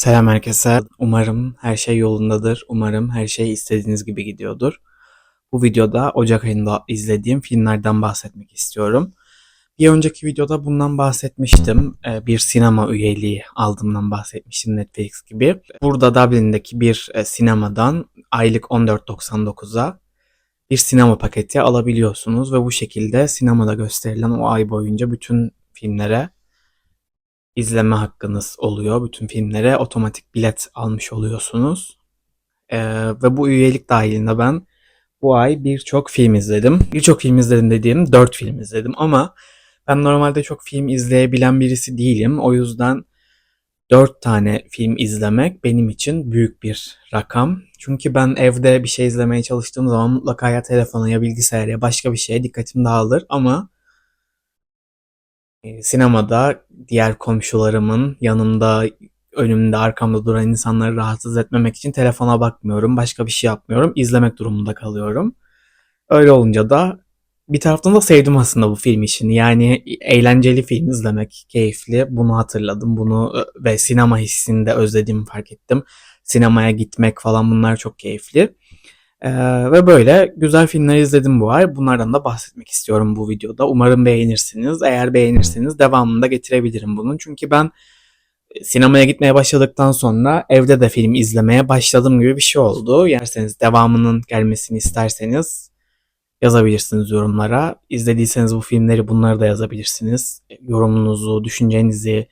Selam herkese. Umarım her şey yolundadır. Umarım her şey istediğiniz gibi gidiyordur. Bu videoda Ocak ayında izlediğim filmlerden bahsetmek istiyorum. Bir önceki videoda bundan bahsetmiştim. Ee, Bir sinema üyeliği aldığımdan bahsetmiştim Netflix gibi. Burada Dublin'deki bir e, sinemadan aylık 14.99'a bir sinema paketi alabiliyorsunuz ve bu şekilde sinemada gösterilen o ay boyunca bütün filmlere izleme hakkınız oluyor. Bütün filmlere otomatik bilet almış oluyorsunuz. Ee, ve bu üyelik dahilinde ben bu ay birçok film izledim. Birçok film izledim dediğim 4 film izledim ama ben normalde çok film izleyebilen birisi değilim. O yüzden 4 tane film izlemek benim için büyük bir rakam. Çünkü ben evde bir şey izlemeye çalıştığım zaman mutlaka ya telefona ya bilgisayara ya başka bir şeye dikkatim dağılır ama sinemada diğer komşularımın yanımda, önümde, arkamda duran insanları rahatsız etmemek için telefona bakmıyorum. Başka bir şey yapmıyorum. izlemek durumunda kalıyorum. Öyle olunca da bir taraftan da sevdim aslında bu film işini. Yani eğlenceli film izlemek keyifli. Bunu hatırladım. Bunu e, ve sinema hissini de özlediğimi fark ettim. Sinemaya gitmek falan bunlar çok keyifli. Ee, ve böyle güzel filmler izledim bu ay. Bunlardan da bahsetmek istiyorum bu videoda. Umarım beğenirsiniz. Eğer beğenirseniz devamını da getirebilirim bunun. Çünkü ben e, sinemaya gitmeye başladıktan sonra evde de film izlemeye başladım gibi bir şey oldu. Yerseniz devamının gelmesini isterseniz yazabilirsiniz yorumlara. İzlediyseniz bu filmleri bunları da yazabilirsiniz. Yorumunuzu, düşüncenizi,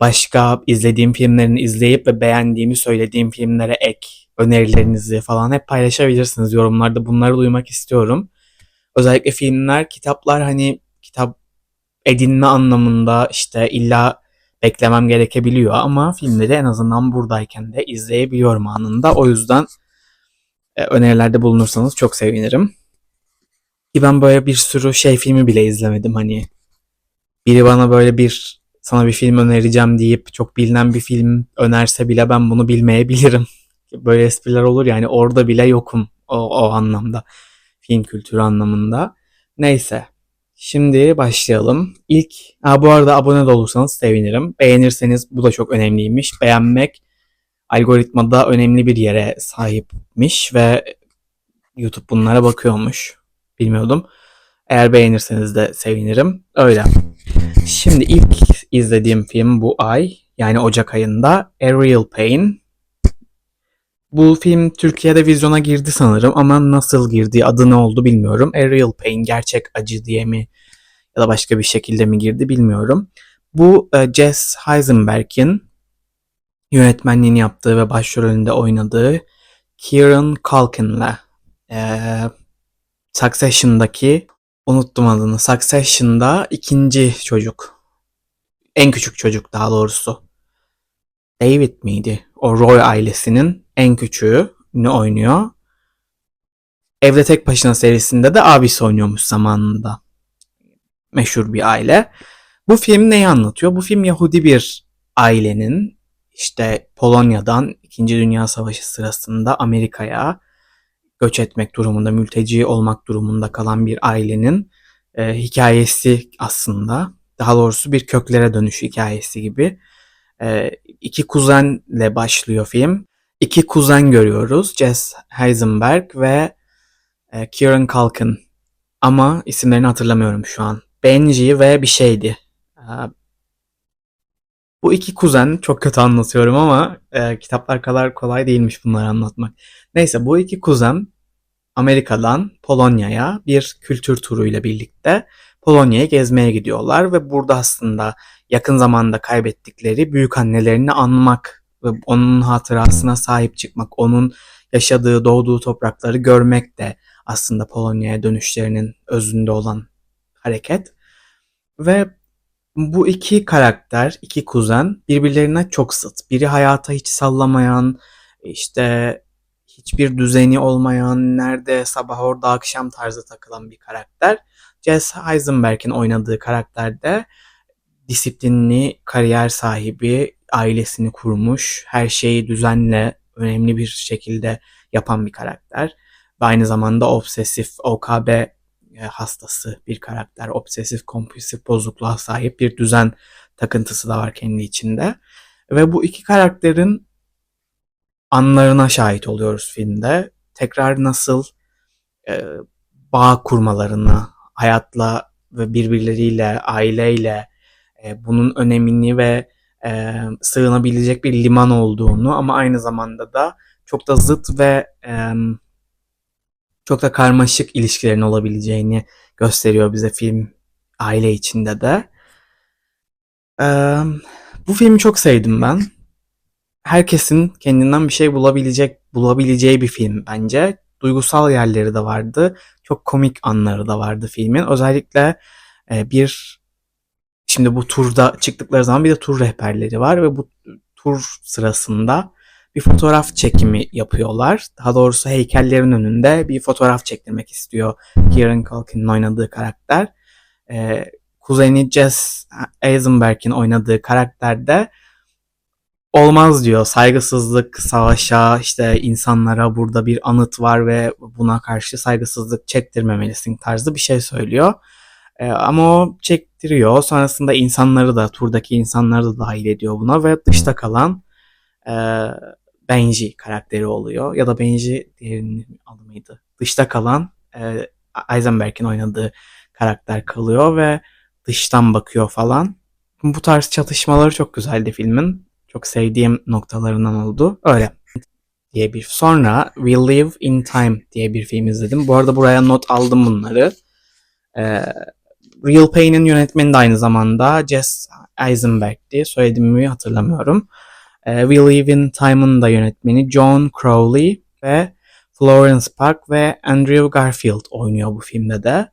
başka izlediğim filmlerin izleyip ve beğendiğimi söylediğim filmlere ek önerilerinizi falan hep paylaşabilirsiniz yorumlarda. Bunları duymak istiyorum. Özellikle filmler, kitaplar hani kitap edinme anlamında işte illa beklemem gerekebiliyor ama filmleri en azından buradayken de izleyebiliyorum anında. O yüzden e, önerilerde bulunursanız çok sevinirim. Ki ben böyle bir sürü şey filmi bile izlemedim hani. Biri bana böyle bir sana bir film önereceğim deyip çok bilinen bir film önerse bile ben bunu bilmeyebilirim. Böyle espriler olur yani orada bile yokum o, o anlamda. Film kültürü anlamında. Neyse. Şimdi başlayalım. İlk, ha bu arada abone de olursanız sevinirim. Beğenirseniz bu da çok önemliymiş. Beğenmek algoritmada önemli bir yere sahipmiş ve YouTube bunlara bakıyormuş. Bilmiyordum. Eğer beğenirseniz de sevinirim. Öyle. Şimdi ilk izlediğim film bu ay yani Ocak ayında A Pain. Bu film Türkiye'de vizyona girdi sanırım ama nasıl girdi, adı ne oldu bilmiyorum. A Pain, gerçek acı diye mi ya da başka bir şekilde mi girdi bilmiyorum. Bu e, Jess Heisenberg'in yönetmenliğini yaptığı ve başrolünde oynadığı Kieran Culkin'le e, Succession'daki unuttum adını. Succession'da ikinci çocuk. En küçük çocuk daha doğrusu. David miydi? O Roy ailesinin en küçüğü ne oynuyor. Evde Tek Başına serisinde de abisi oynuyormuş zamanında. Meşhur bir aile. Bu film neyi anlatıyor? Bu film Yahudi bir ailenin işte Polonya'dan 2. Dünya Savaşı sırasında Amerika'ya göç etmek durumunda, mülteci olmak durumunda kalan bir ailenin e, hikayesi aslında. Daha doğrusu bir köklere dönüş hikayesi gibi. E, iki kuzenle başlıyor film iki kuzen görüyoruz. Jess Heisenberg ve e, Kieran Culkin. Ama isimlerini hatırlamıyorum şu an. Benji ve bir şeydi. E, bu iki kuzen çok kötü anlatıyorum ama e, kitaplar kadar kolay değilmiş bunları anlatmak. Neyse bu iki kuzen Amerika'dan Polonya'ya bir kültür turuyla birlikte Polonya'ya gezmeye gidiyorlar ve burada aslında yakın zamanda kaybettikleri büyük annelerini anmak ve onun hatırasına sahip çıkmak, onun yaşadığı, doğduğu toprakları görmek de aslında Polonya'ya dönüşlerinin özünde olan hareket. Ve bu iki karakter, iki kuzen birbirlerine çok sıt. Biri hayata hiç sallamayan, işte hiçbir düzeni olmayan, nerede sabah orada akşam tarzı takılan bir karakter. Jess Heisenberg'in oynadığı karakter de disiplinli, kariyer sahibi, ailesini kurmuş, her şeyi düzenle önemli bir şekilde yapan bir karakter. Ve aynı zamanda obsesif, OKB hastası bir karakter. Obsesif kompulsif bozukluğa sahip bir düzen takıntısı da var kendi içinde. Ve bu iki karakterin anlarına şahit oluyoruz filmde. Tekrar nasıl e, bağ kurmalarını, hayatla ve birbirleriyle, aileyle e, bunun önemini ve e, sığınabilecek bir liman olduğunu ama aynı zamanda da çok da zıt ve e, çok da karmaşık ilişkilerin olabileceğini gösteriyor bize film aile içinde de. E, bu filmi çok sevdim ben. Herkesin kendinden bir şey bulabilecek bulabileceği bir film bence. Duygusal yerleri de vardı. Çok komik anları da vardı filmin. Özellikle e, bir şimdi bu turda çıktıkları zaman bir de tur rehberleri var ve bu tur sırasında bir fotoğraf çekimi yapıyorlar. Daha doğrusu heykellerin önünde bir fotoğraf çektirmek istiyor Kieran Culkin'in oynadığı karakter. Ee, kuzeni Jess Eisenberg'in oynadığı karakterde olmaz diyor. Saygısızlık, savaşa, işte insanlara burada bir anıt var ve buna karşı saygısızlık çektirmemelisin tarzı bir şey söylüyor. Ee, ama o çektiriyor. Sonrasında insanları da, turdaki insanları da dahil ediyor buna ve dışta kalan e, Benji karakteri oluyor. Ya da Benji diğerinin adı mıydı? Dışta kalan e, Eisenberg'in oynadığı karakter kalıyor ve dıştan bakıyor falan. Bu tarz çatışmaları çok güzeldi filmin. Çok sevdiğim noktalarından oldu. Öyle diye bir. Sonra We Live in Time diye bir film izledim. Bu arada buraya not aldım bunları. Ee, Real Pain'in yönetmeni de aynı zamanda Jess Eisenberg'ti. Söylediğimi hatırlamıyorum. Ee, We Live in Time'ın da yönetmeni John Crowley ve Florence Park ve Andrew Garfield oynuyor bu filmde de.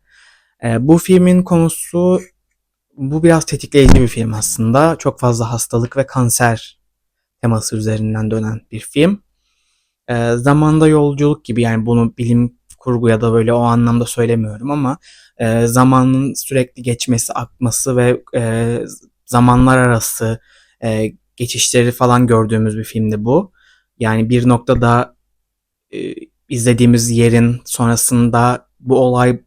Ee, bu filmin konusu bu biraz tetikleyici bir film aslında. Çok fazla hastalık ve kanser teması üzerinden dönen bir film. Ee, zamanda yolculuk gibi yani bunu bilim kurgu ya da böyle o anlamda söylemiyorum ama e, zamanın sürekli geçmesi, akması ve e, zamanlar arası e, geçişleri falan gördüğümüz bir filmdi bu. Yani bir noktada e, izlediğimiz yerin sonrasında bu olay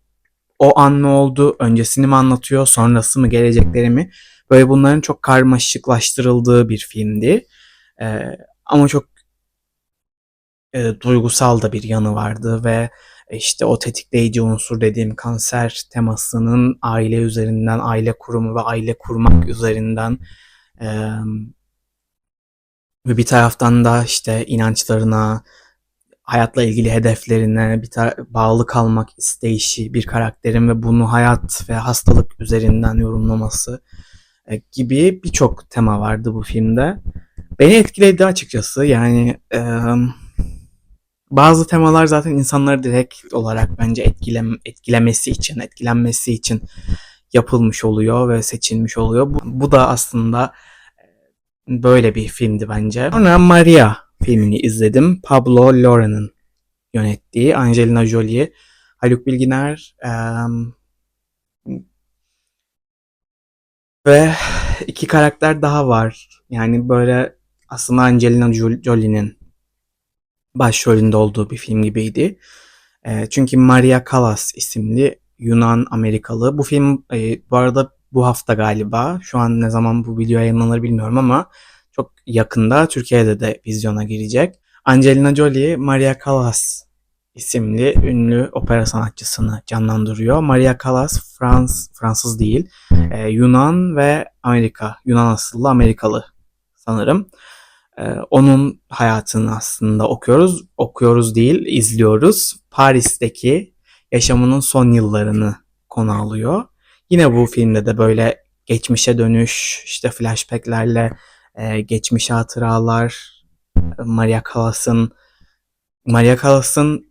o an mı oldu, öncesini mi anlatıyor, sonrası mı, gelecekleri mi? Böyle bunların çok karmaşıklaştırıldığı bir filmdi. Ee, ama çok e, duygusal da bir yanı vardı ve işte o tetikleyici unsur dediğim kanser temasının aile üzerinden, aile kurumu ve aile kurmak üzerinden e, ve bir taraftan da işte inançlarına, hayatla ilgili hedeflerine bir bağlı kalmak isteyişi bir karakterin ve bunu hayat ve hastalık üzerinden yorumlaması e, gibi birçok tema vardı bu filmde. Beni etkiledi açıkçası. Yani e, bazı temalar zaten insanları direkt olarak bence etkilem etkilemesi için, etkilenmesi için yapılmış oluyor ve seçilmiş oluyor. Bu, bu da aslında böyle bir filmdi bence. Sonra Maria filmini izledim. Pablo Larraín'in yönettiği Angelina Jolie, Haluk Bilginer um, ve iki karakter daha var. Yani böyle aslında Angelina Jolie'nin başrolünde olduğu bir film gibiydi. E, çünkü Maria Callas isimli Yunan Amerikalı. Bu film e, bu arada bu hafta galiba. Şu an ne zaman bu video yayınlanır bilmiyorum ama çok yakında Türkiye'de de vizyona girecek. Angelina Jolie, Maria Callas isimli ünlü opera sanatçısını canlandırıyor. Maria Callas Frans Fransız değil, e, Yunan ve Amerika, Yunan asıllı Amerikalı sanırım. E, onun hayatını aslında okuyoruz, okuyoruz değil, izliyoruz. Paris'teki yaşamının son yıllarını konu alıyor. Yine bu filmde de böyle geçmişe dönüş, işte flashbacklerle e, geçmiş hatıralar, Maria Callas'ın Maria Callas'ın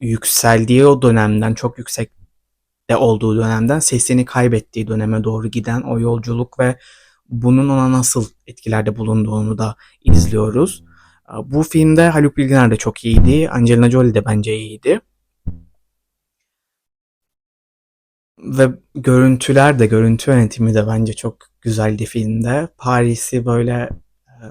yükseldiği o dönemden çok yüksekte olduğu dönemden sesini kaybettiği döneme doğru giden o yolculuk ve bunun ona nasıl etkilerde bulunduğunu da izliyoruz. Bu filmde Haluk Bilginer de çok iyiydi. Angelina Jolie de bence iyiydi. Ve görüntüler de, görüntü yönetimi de bence çok güzeldi filmde. Paris'i böyle e,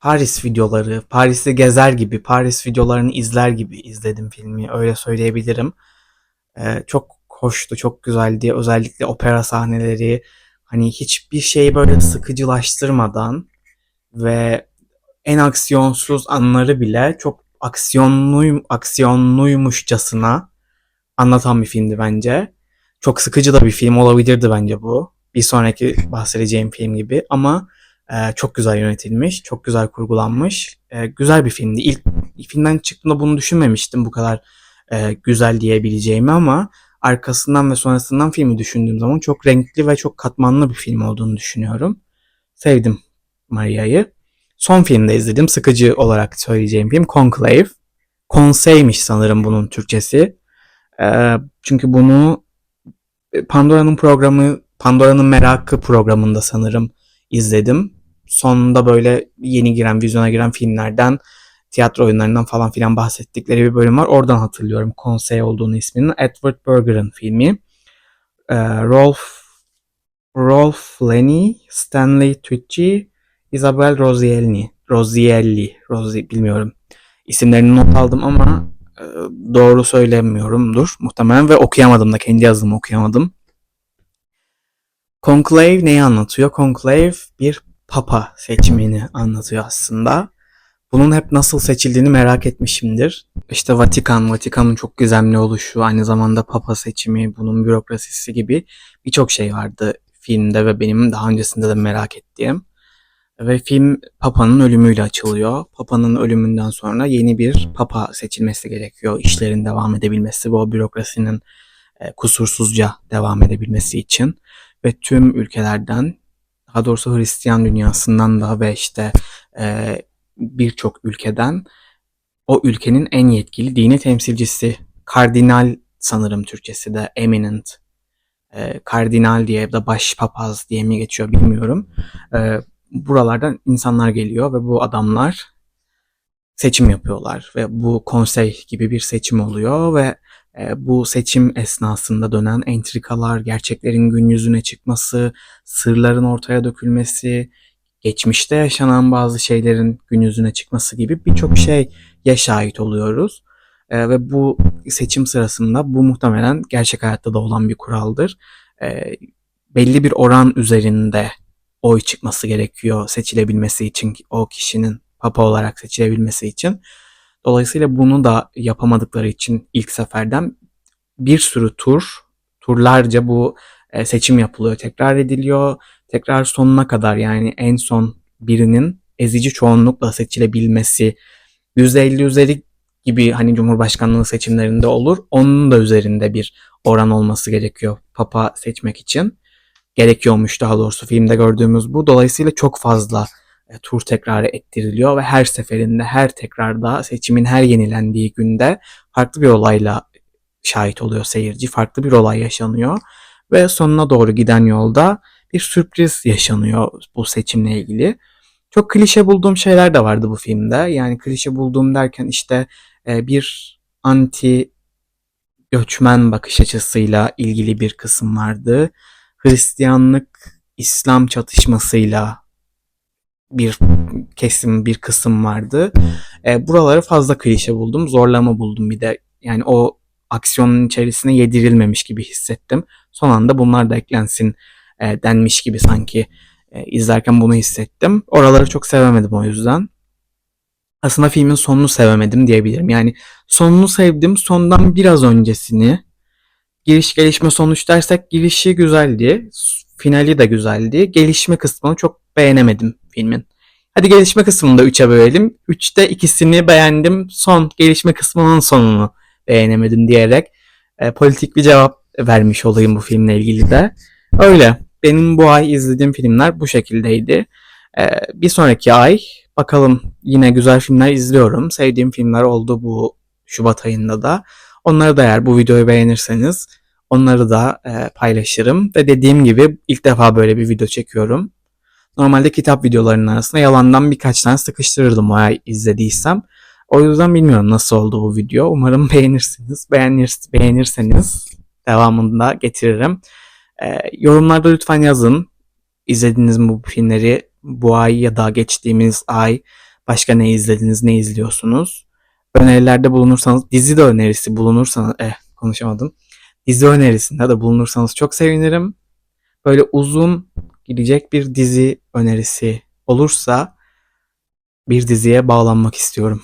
Paris videoları, Paris'i gezer gibi, Paris videolarını izler gibi izledim filmi. Öyle söyleyebilirim. E, çok hoştu, çok güzeldi. Özellikle opera sahneleri, Hani hiçbir şeyi böyle sıkıcılaştırmadan ve en aksiyonsuz anları bile çok aksiyonlu aksiyonluymuşçasına anlatan bir filmdi bence. Çok sıkıcı da bir film olabilirdi bence bu. Bir sonraki bahsedeceğim film gibi ama e, çok güzel yönetilmiş, çok güzel kurgulanmış. E, güzel bir filmdi. İlk filmden çıktığında bunu düşünmemiştim bu kadar e, güzel diyebileceğimi ama arkasından ve sonrasından filmi düşündüğüm zaman çok renkli ve çok katmanlı bir film olduğunu düşünüyorum. Sevdim Maria'yı. Son filmde izledim. Sıkıcı olarak söyleyeceğim film Conclave. Konseymiş sanırım bunun Türkçesi. Çünkü bunu Pandora'nın programı, Pandora'nın Merakı programında sanırım izledim. Sonunda böyle yeni giren, vizyona giren filmlerden, tiyatro oyunlarından falan filan bahsettikleri bir bölüm var. Oradan hatırlıyorum konsey olduğunu isminin. Edward Berger'ın filmi. Rolf Rolf Lenny, Stanley Tucci, Isabel Rosielli, Rosielli, Rosi bilmiyorum. İsimlerini not aldım ama e, doğru söylemiyorumdur muhtemelen ve okuyamadım da kendi yazımı okuyamadım. Conclave neyi anlatıyor? Conclave bir papa seçimini anlatıyor aslında. Bunun hep nasıl seçildiğini merak etmişimdir. İşte Vatikan, Vatikan'ın çok gizemli oluşu, aynı zamanda papa seçimi, bunun bürokrasisi gibi birçok şey vardı filmde ve benim daha öncesinde de merak ettiğim. Ve film Papa'nın ölümüyle açılıyor. Papa'nın ölümünden sonra yeni bir Papa seçilmesi gerekiyor. İşlerin devam edebilmesi o bürokrasinin e, kusursuzca devam edebilmesi için. Ve tüm ülkelerden, daha doğrusu Hristiyan dünyasından da ve işte e, birçok ülkeden o ülkenin en yetkili dini temsilcisi, kardinal sanırım Türkçesi de eminent, e, kardinal diye ya da başpapaz diye mi geçiyor bilmiyorum. Buralardan insanlar geliyor ve bu adamlar seçim yapıyorlar ve bu konsey gibi bir seçim oluyor ve e, bu seçim esnasında dönen entrikalar, gerçeklerin gün yüzüne çıkması, sırların ortaya dökülmesi, geçmişte yaşanan bazı şeylerin gün yüzüne çıkması gibi birçok şeye şahit oluyoruz. E, ve bu seçim sırasında bu muhtemelen gerçek hayatta da olan bir kuraldır. E, belli bir oran üzerinde oy çıkması gerekiyor seçilebilmesi için o kişinin papa olarak seçilebilmesi için. Dolayısıyla bunu da yapamadıkları için ilk seferden bir sürü tur, turlarca bu e, seçim yapılıyor, tekrar ediliyor. Tekrar sonuna kadar yani en son birinin ezici çoğunlukla seçilebilmesi %50 üzeri gibi hani Cumhurbaşkanlığı seçimlerinde olur. Onun da üzerinde bir oran olması gerekiyor papa seçmek için gerekiyormuş daha doğrusu filmde gördüğümüz bu. Dolayısıyla çok fazla e, tur tekrarı ettiriliyor ve her seferinde her tekrarda seçimin her yenilendiği günde farklı bir olayla şahit oluyor seyirci. Farklı bir olay yaşanıyor ve sonuna doğru giden yolda bir sürpriz yaşanıyor bu seçimle ilgili. Çok klişe bulduğum şeyler de vardı bu filmde. Yani klişe bulduğum derken işte e, bir anti göçmen bakış açısıyla ilgili bir kısım vardı. Hristiyanlık İslam çatışmasıyla bir kesim bir kısım vardı. E, buraları fazla klişe buldum. Zorlama buldum bir de. Yani o aksiyonun içerisine yedirilmemiş gibi hissettim. Son anda bunlar da eklensin e, denmiş gibi sanki e, izlerken bunu hissettim. Oraları çok sevemedim o yüzden. Aslında filmin sonunu sevemedim diyebilirim. Yani sonunu sevdim. Sondan biraz öncesini Giriş gelişme sonuç dersek girişi güzeldi. Finali de güzeldi. Gelişme kısmını çok beğenemedim filmin. Hadi gelişme kısmını da 3'e bölelim. 3'te ikisini beğendim. Son gelişme kısmının sonunu beğenemedim diyerek e, politik bir cevap vermiş olayım bu filmle ilgili de. Öyle. Benim bu ay izlediğim filmler bu şekildeydi. E, bir sonraki ay bakalım yine güzel filmler izliyorum. Sevdiğim filmler oldu bu Şubat ayında da. Onları da eğer bu videoyu beğenirseniz onları da e, paylaşırım. Ve dediğim gibi ilk defa böyle bir video çekiyorum. Normalde kitap videolarının arasında yalandan birkaç tane sıkıştırırdım o ay izlediysem. O yüzden bilmiyorum nasıl oldu bu video. Umarım beğenirsiniz. Beğenir, beğenirseniz devamını da getiririm. E, yorumlarda lütfen yazın. İzlediniz mi bu filmleri bu ay ya da geçtiğimiz ay başka ne izlediniz, ne izliyorsunuz? önerilerde bulunursanız, dizi de önerisi bulunursanız, eh konuşamadım. Dizi önerisinde de bulunursanız çok sevinirim. Böyle uzun gidecek bir dizi önerisi olursa bir diziye bağlanmak istiyorum.